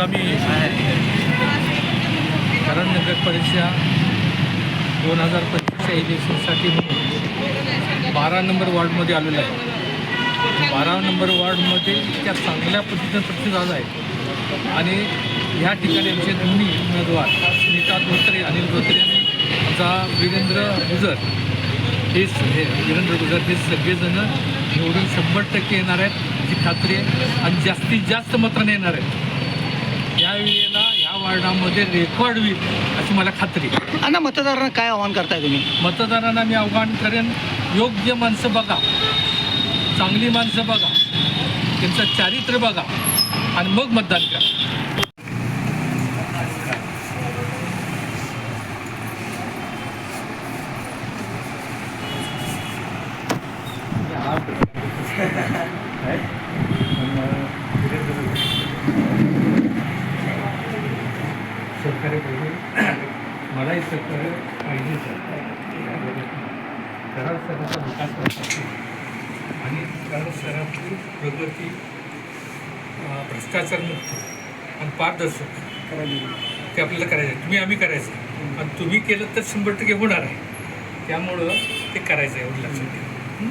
आता मी करण नगर परीक्षा दोन हजार पंचवीसच्या इलेक्शनसाठी म्हणून बारा नंबर वॉर्डमध्ये आलेलो आहे. बारा नंबर वॉर्डमध्ये त्या चांगल्या पद्धतीनं प्रतिसाद झाला आहे. आणि ह्या ठिकाणी आमचे दोन्ही उमेदवार सुनीता धोत्रे अनिल धोत्रे आणि आमचा वीरेंद्र गुजर हे स- हे वीरेंद्र गुजर हे सगळेजणं निवडून शंभर टक्के येणार आहेत ही खात्री आहे. आणि जास्तीत जास्त मताने येणार आहेत. या वेळेला या वार्डामध्ये रेकॉर्ड होईल अशी मला खात्री आहे. अण्णा मतदारांना काय आव्हान करताय तुम्ही? मतदारांना मी आव्हान करेन योग्य माणसं बघा. चांगली माणसं बघा. त्यांचं चारित्र्य बघा. आणि मग मतदान करा. सहकार्य पाहिजे. मलाही सहकार्य पाहिजे कराड शहराचा विकास करण्यासाठी. आणि कराड शहराची प्रगती भ्रष्टाचारमुक्त आणि पारदर्शक ते आपल्याला करायचं. आहे. तुम्ही आम्ही करायचं. आणि तुम्ही केलं तर शंभर टक्के होणार आहे. त्यामुळं ते करायचं आहे एवढं लक्षात घ्या